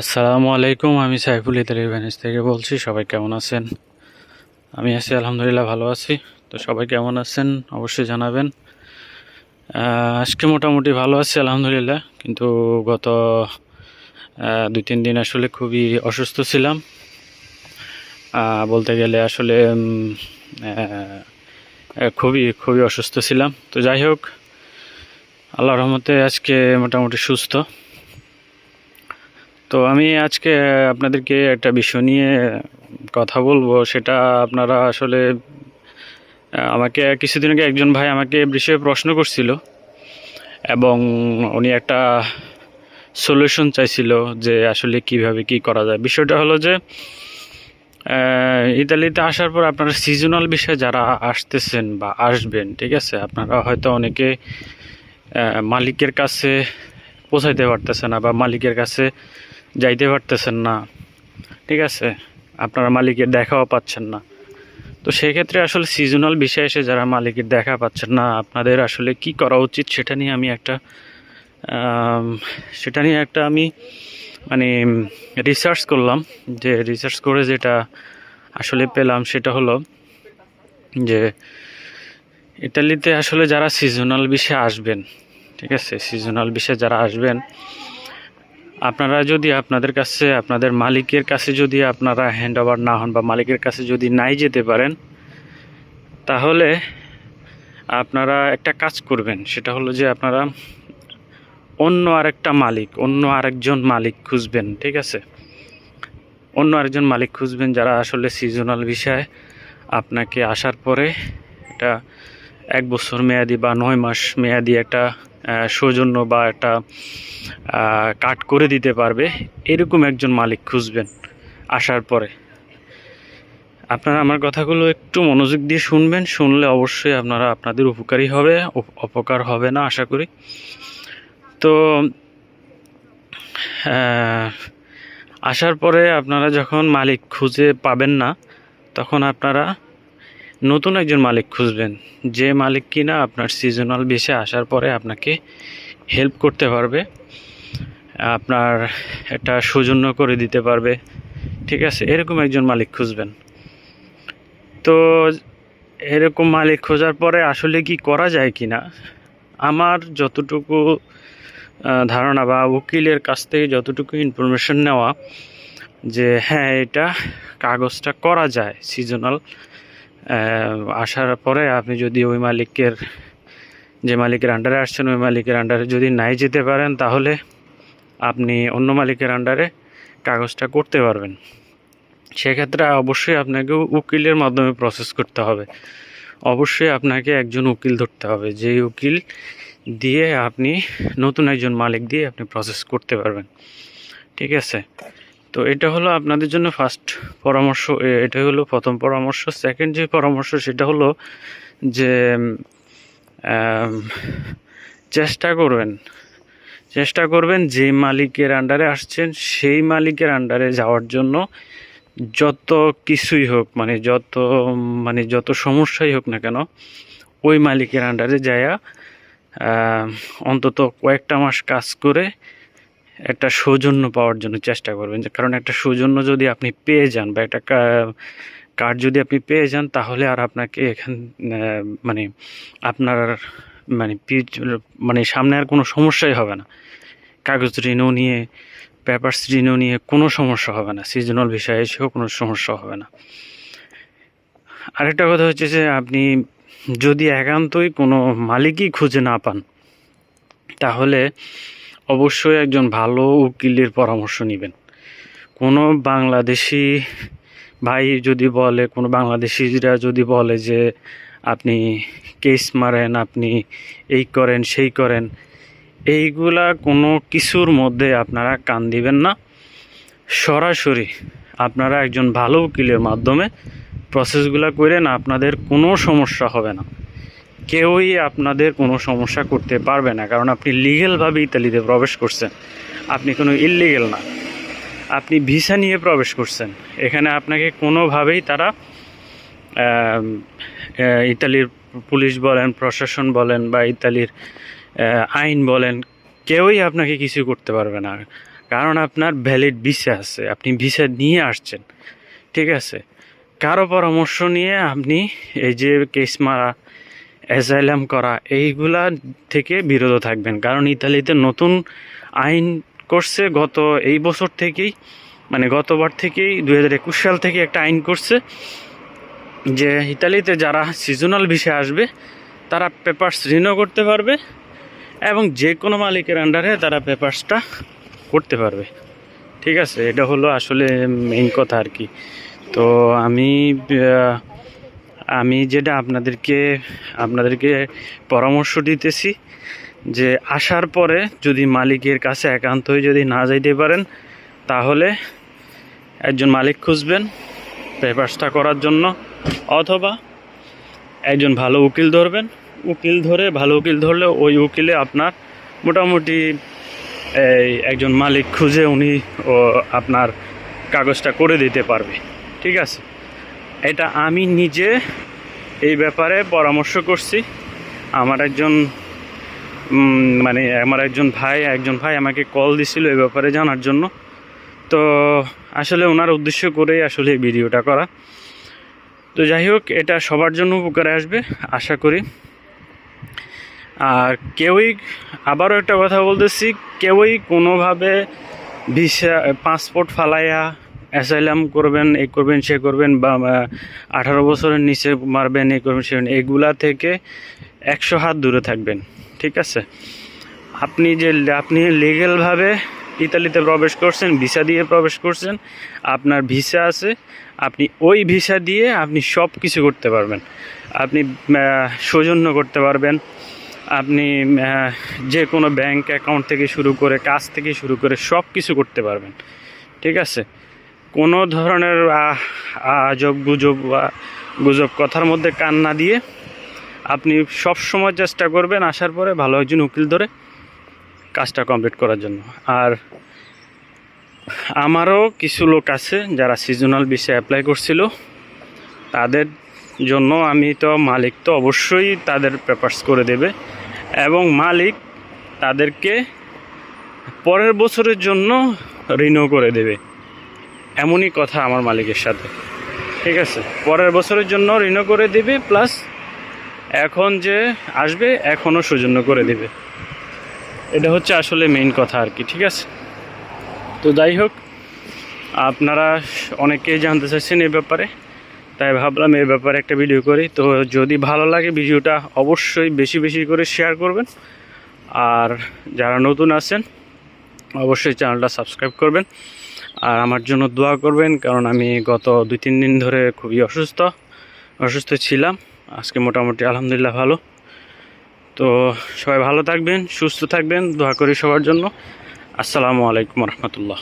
আসসালামু আলাইকুম, আমি সাইফুল ইতালির ভেনিস থেকে বলছি, সবাই কেমন আছেন? আমি আছি, আলহামদুলিল্লাহ, ভালো আছি। তো সবাই কেমন আছেন? অবশ্যই জানাবেন। আজকে মোটামুটি ভালো আছি, আলহামদুলিল্লাহ। কিন্তু গত দুই, তিন দিন আসলে খুবই অসুস্থ ছিলাম। বলতে গেলে আসলে খুবই খুবই অসুস্থ ছিলাম। তো যাই হোক আল্লাহ রহমতে আজকে মোটামুটি সুস্থ। তো আমি আজকে আপনাদেরকে একটা বিষয় নিয়ে কথা বলব। সেটা আপনারা আসলে আমাকে কিছুদিন আগে একজন ভাই আমাকে বিষয়ে প্রশ্ন করছিল এবং উনি একটা সলিউশন চাইছিল যে আসলে কীভাবে কি করা যায়। বিষয়টা হলো যে ইতালিতে আসার পর আপনারা সিজনাল বিষয়ে যারা আসতেছেন বা আসবেন, ঠিক আছে, আপনারা হয়তো অনেকে মালিকের কাছে পৌঁছাইতে পারতেছে না বা মালিকের কাছে যাইতে পারতেছেন না। ঠিক আছে? আপনারা মালিকের দেখাও পাচ্ছেন না। তো সেক্ষেত্রে আসলে সিজনাল বিষয় এসে যারা মালিকের দেখা পাচ্ছেন না, আপনাদের আসলে কি করা উচিত সেটা নিয়ে আমি একটা সেটা নিয়ে একটা আমি মানে রিসার্চ করলাম। যে রিসার্চ করে যেটা আসলে পেলাম সেটা হলো যে ইতালিতে আসলে যারা সিজনাল বিষয়ে আসবেন, ঠিক আছে? সিজনাল বিষয়ে যারা আসবেন আপনারা যদি আপনাদের কাছে, আপনাদের মালিকের কাছে যদি আপনারা হ্যান্ড ওভার না হন বা মালিকের কাছে যদি নাই যেতে পারেন, তাহলে আপনারা একটা কাজ করবেন। সেটা হলো যে আপনারা অন্য আরেকটা মালিক, অন্য আরেকজন মালিক খুঁজবেন, ঠিক আছে? অন্য আরেকজন মালিক খুঁজবেন যারা আসলে সিজনাল বিষয়ে, আপনাকে আসার পরে এটা এক বছর মেয়াদি বা নয় মাস মেয়াদি একটা সৌজন্য বা একটা কাট করে দিতে পারবে, এরকম একজন মালিক খুঁজবেন আসার পরে। আপনারা আমার কথাগুলো একটু মনোযোগ দিয়ে শুনবেন, শুনলে অবশ্যই আপনারা আপনাদের উপকারী হবে অপকার হবে না আশা করি। তো আসার পরে আপনারা যখন মালিক খুঁজে পাবেন না, তখন আপনারা নতুন একজন মালিক খুঁজবেন। যে মালিক কিনা আপনার সিজনাল বেসে আসার পরে আপনাকে হেল্প করতে পারবে, আপনার একটা সৌজন্য করে দিতে পারবে। ঠিক আছে? এরকম একজন মালিক খুঁজবেন। তো এরকম মালিক খোঁজার পরে আসলে কি করা যায় কি না আমার যতটুকু ধারণা বা উকিলের কাছ থেকে যতটুকু ইনফরমেশন নেওয়া যে হ্যাঁ এটা কাগজটা করা যায় সিজনাল আসার পরে আপনি যদি ওই মালিকের, যে মালিকের আন্ডারে আসছেন, ওই মালিকের আন্ডারে যদি নাই যেতে পারেন, তাহলে আপনি অন্য মালিকের আন্ডারে কাগজটা করতে পারবেন। সেক্ষেত্রে অবশ্যই আপনাকে উকিলের মাধ্যমে প্রসেস করতে হবে। অবশ্যই আপনাকে একজন উকিল ধরতে হবে। যেই উকিল দিয়ে আপনি নতুন একজন মালিক দিয়ে আপনি প্রসেস করতে পারবেন। ঠিক আছে? তো এটা হলো আপনাদের জন্য ফার্স্ট পরামর্শ এটা হলো প্রথম পরামর্শ। সেকেন্ড যে পরামর্শ, সেটা হলো যে চেষ্টা করবেন চেষ্টা করবেন যে মালিকের আন্ডারে আসছেন, সেই মালিকের আন্ডারে যাওয়ার জন্য যত কিছুই হোক মানে যত মানে যত সমস্যাই হোক না কেন, ওই মালিকের আন্ডারে যায়া অন্তত কয়েকটা মাস কাজ করে একটা সৌজন্য পাওয়ার জন্য চেষ্টা করবেন কারণ একটা সৌজন্য যদি আপনি পেয়ে যান বা একটা কার্ড যদি আপনি পেয়ে যান, তাহলে আর আপনাকে এখান মানে আপনার মানে পিছ- মানে সামনে আর কোনো সমস্যাই হবে না। কাগজ ঋণও নিয়ে, পেপারস ঋণও নিয়ে কোনো সমস্যা হবে না, সিজনাল বিষয়ে এসেও কোনো সমস্যা হবে না। আরেকটা কথা হচ্ছে যে, আপনি যদি একান্তই কোনো মালিকই খুঁজে না পান, তাহলে অবশ্যই একজন ভালো উকিলের পরামর্শ নেবেন। কোনো বাংলাদেশি ভাই যদি বলে, কোনো বাংলাদেশিরা যদি বলে যে, আপনি কেস মারেন, আপনি এই করেন, সেই করেন, এইগুলা কোনো কিছুর মধ্যে আপনারা কান দিবেন না। সরাসরি আপনারা একজন ভালো উকিলের মাধ্যমে প্রসেসগুলো করেন আপনাদের কোনো সমস্যা হবে না। কেউই আপনাদের কোনো সমস্যা করতে পারবে না, কারণ আপনি লিগেলভাবে ইতালিতে প্রবেশ করছেন। আপনি কোনো ইললিগেল না। আপনি ভিসা নিয়ে প্রবেশ করছেন। এখানে আপনাকে কোনোভাবেই তারা ইতালির পুলিশ বলেন, প্রশাসন বলেন বা ইতালির আইন বলেন, কেউই আপনাকে কিছু করতে পারবে না। কারণ আপনার ভ্যালিড ভিসা আছে, আপনি ভিসা নিয়ে আসছেন। ঠিক আছে? কারও পরামর্শ নিয়ে আপনি এই যে কেস মারা অ্যাজাইলাম করা, এইগুলা থেকে বিরত থাকবেন। কারণ ইতালিতে নতুন আইন করছে গত এই বছর থেকেই মানে গতবার থেকেই, দুই হাজার একুশ সাল থেকে একটা আইন করছে যে ইতালিতে যারা সিজনাল ভিসা আসবে, তারা পেপার্স রিনিউ করতে পারবে এবং যে কোনো মালিকের আন্ডারে তারা পেপার্সটা করতে পারবে। ঠিক আছে, এটা হলো আসলে মেইন কথা আর কি। তো আমি আমি যেটা আপনাদেরকে আপনাদেরকে পরামর্শ দিতেছি যে আসার পরে যদি মালিকের কাছে একান্তই যদি না যাইতে পারেন, তাহলে একজন মালিক খুঁজবেন পেপারসটা করার জন্য, অথবা একজন ভালো উকিল ধরবেন। উকিল ধরে, ভালো উকিল ধরলে ওই উকিলে আপনার মোটামুটি এই একজন মালিক খুঁজে উনি আপনার কাগজটা করে দিতে পারবে। ঠিক আছে? এটা আমি নিজে এই ব্যাপারে পরামর্শ করছি। আমার একজন মানে আমার একজন ভাই একজন ভাই আমাকে কল দিছিল এই ব্যাপারে জানার জন্য। তো আসলে ওনার উদ্দেশ্য করেই আসলে এই ভিডিওটা করা। তো যাই হোক, এটা সবার জন্য উপকারে আসবে, আশা করি। আর কেউই, আবারও একটা কথা বলতেছি, কেউই কোনোভাবে ভিসা, পাসপোর্ট ফালাইয়া অ্যাসাইলাম করবেন এই করবেন, সে করবেন বা আঠারো বছরের নিচে মারবেন এই করবেন, সে এগুলা থেকে একশো হাত দূরে থাকবেন, ঠিক আছে? আপনি যে, আপনি লিগেলভাবে ইতালিতে প্রবেশ করছেন ভিসা দিয়ে প্রবেশ করছেন, আপনার ভিসা আছে, আপনি ওই ভিসা দিয়ে আপনি সব কিছু করতে পারবেন। আপনি সৌজন্য করতে পারবেন, আপনি যে কোনো ব্যাংক অ্যাকাউন্ট থেকে শুরু করে, কাজ থেকে শুরু করে সব কিছু করতে পারবেন, ঠিক আছে? কোনো ধরনের আজব গুজব বা গুজব কথার মধ্যে কান না দিয়ে আপনি সব সময় চেষ্টা করবেন আসার পরে ভালো একজন উকিল ধরে কাজটা কমপ্লিট করার জন্য। আর আমারও কিছু লোক আছে যারা সিজনাল বিষয়ে অ্যাপ্লাই করছিল। তাদের জন্য আমি তো মালিক তো অবশ্যই তাদের পেপার্স করে দেবে এবং মালিক তাদেরকে পরের বছরের জন্য রিনিউ করে দেবে। এমনই কথা আমার মালিকের সাথে। ঠিক আছে? পরের বছরের জন্য রিনিউ করে দেবে প্লাস এখন যে আসবে, এখনও সৌজন্য করে দিবে। এটা হচ্ছে আসলে মেইন কথা আর কি, ঠিক আছে? তো যাই হোক, আপনারা অনেকেই জানতে চাইছেন এই ব্যাপারে, তাই ভাবলাম এই ব্যাপারে একটা ভিডিও করি। তো যদি ভালো লাগে ভিডিওটা, অবশ্যই বেশি বেশি করে শেয়ার করবেন। আর যারা নতুন আছেন, অবশ্যই চ্যানেলটা সাবস্ক্রাইব করবেন। আর আমার জন্য দোয়া করবেন, কারণ আমি গত দুই, তিন দিন ধরে খুবই অসুস্থ অসুস্থ ছিলাম। আজকে মোটামুটি আলহামদুলিল্লাহ ভালো। তো সবাই ভালো থাকবেন, সুস্থ থাকবেন, দোয়া করি সবার জন্য। আসসালামু আলাইকুম রহমতুল্লাহ।